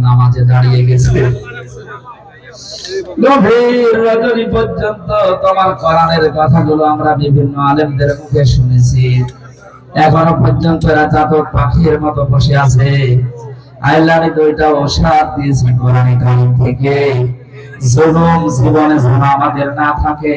নামাজে দাঁড়িয়ে গেছে। তোমার কোরআনের কথাগুলো আমরা বিভিন্ন আলেমদের মুখে শুনেছি। এখনও পর্যন্ত এরা চাতক পাখির মতো বসে আছে। আইলানি দুইটা ওষাদ দিয়েছি থেকে। জীবনে আমাদের না থাকে।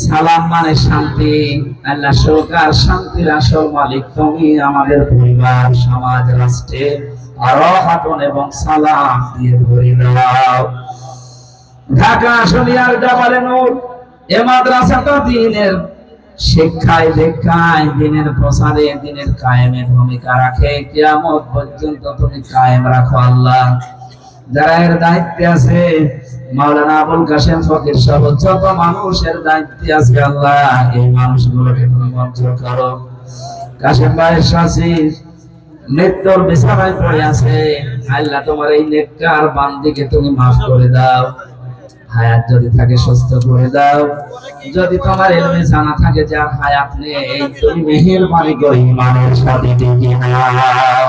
সালাম মানে শান্তি আল্লাহ সুখ আর শান্তির আসল মালিক তুমি আমাদের পরিবার, সমাজ, রাষ্ট্রে রাহাতন এবং সালাম দিয়ে ভরে দাও ঢাকা আসলিয়ার জাবালে নূর, এ মাদ্রাসাটা দিনের শিক্ষায় দীক্ষায়, দিনের প্রসারে দিনের কায়েমে ভূমিকা রাখে। কিয়ামত পর্যন্ত তুমি কায়েম রাখো আল্লাহ। যারা এর দায়িত্বে আছে মাওলানা আবুল কাশেম ফকির সহ যত মানুষের দায়িত্বে আছে আল্লাহ, এই মানুষগুলোকে তুমি মঞ্জুর করো। কাশেম ভাইয়ের শাসি মৃত্যুর বিছানায় পড়ে আছে। আল্লাহ, তোমার এই নেককার বান্দিকে তুমি মাফ করে দাও। হায়াত যদি থাকে, সুস্থ করে দাও। যদি তোমার এলমে জানা থাকে যার হায়াত নেই, তুমি মেহেরবানি করে ইমানের সাথে ডেকে নাও।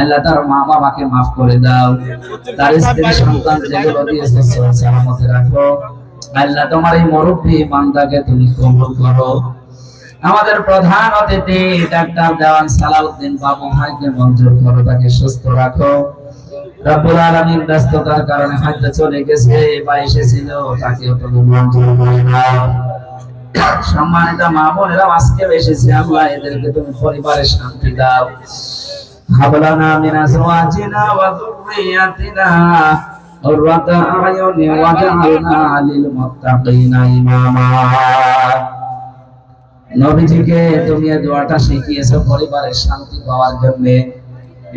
আল্লাহ তার মা বাবাকে মাফ করে দাও। তার স্ত্রী সন্তান যেগুলো দিয়েছে সালামতে রাখো। আল্লাহ, তোমার এই মুরব্বী তুমি কবুল করো। আমাদের প্রধান অতিথি, ডাক্তার দেওয়ান সালাউদ্দিন বাবু ভাইকে মঞ্জুর করো, তাকে সুস্থ রাখো। রব্বুল আলামিন ব্যস্ততার কারণে হয়তো চলে গেছে বা এসেছিল, তাকেও তুমি মঞ্জুর করে নাও সম্মানিত মা বোনেরা আজকে এসেছে, আল্লাহ এদেরকে তুমি পরিবারের শান্তি দাও। হাবলানা মিন আজওয়াজিনা ওয়া যুররিয়াতিনা قرة أعين وجعلنا للمتقين إماما নবীজিকে তুমি এই দোয়াটা শিখিয়েছো পরিবারের শান্তি পাওয়ার জন্য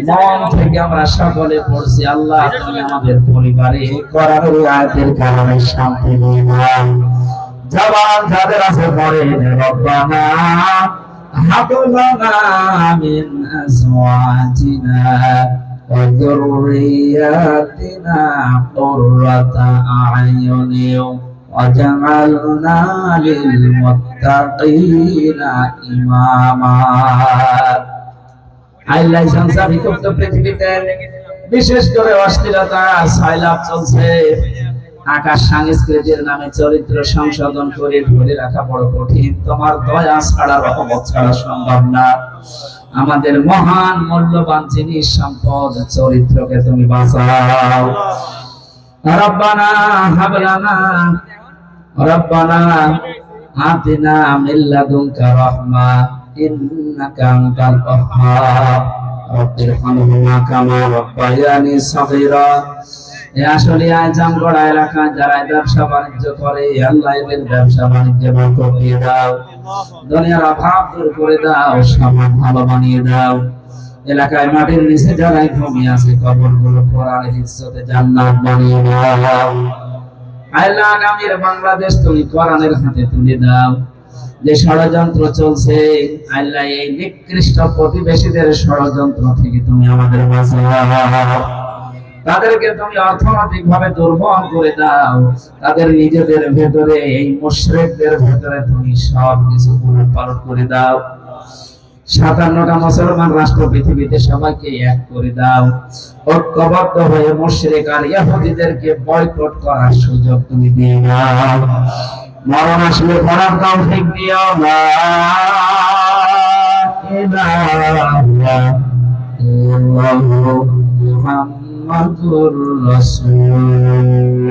মন থেকে আমরা সকলে পড়ছি আল্লাহ তুমি আমাদের পরিবারে করার ওই আয়াতের কারণে শান্তি দিয়ে দাও জবান যাদের আছে পড়ে রব্বানা হাবলানা মিন আজওয়াজিনা وذرياتنا قرة أعين وجعلنا للمتقين إماما আল্লাহ সংসার বিক্ষুব্ধ পৃথিবীতে বিশেষ করে অশ্লীলতা সাইলাপ চলছে আকাশ সংস্কৃতির নামে চরিত্র সংশোধন করে ধরে রাখা বড় কঠিন। তোমার দয়া ছাড়া, রহমত ছাড়া সম্ভব না। আমাদের মহান মূল্যবান জিনিস, সম্পদ, চরিত্রকে তুমি বাঁচাও। রব্বানা হাবলানা, রব্বানা আতিনা মিন লাদুনকা রাহমা, ইন্নাকা কামা রাব্বায়ানি সাগীরা। এলাকা যারা ব্যবসা বাণিজ্য করে ব্যবসা বাণিজ্য দিয়ে দাও। দুনিয়ার অভাব দূর করে দাও, সমাজ ভালো বানিয়ে দাও। এলাকায় মাটির নিচে আছে জান্নাত বানিয়ে দাও। আল্লাহ আগামীর বাংলাদেশ তুমি কোরআনের হাতে তুলে দাও। যে ষড়যন্ত্র চলছে আল্লাহ এই নিকৃষ্ট প্রতিবেশীদের ষড়যন্ত্র থেকে তুমি আমাদের বাঁচাও। তাদেরকে তুমি অর্থনৈতিক ভাবে দুর্বল করে দাও। তাদের নিজেদের ভেতরে, এই মুশরিকদের ভেতরে তুমি সব কিছু পালন করে দাও। সাতান্নটা মুসলমান রাষ্ট্র পৃথিবীতে সবাইকে এক করে দাও। ঐক্যবদ্ধ হয়ে মুশরিক আর ইহুদিদেরকে বয়কট করার সুযোগ তুমি দিয়ে দাও। মরণ আসলে পড়ার তৌফিক দিও না। ইলাহা মুহাম্মাদুর রাসূলুল্লাহ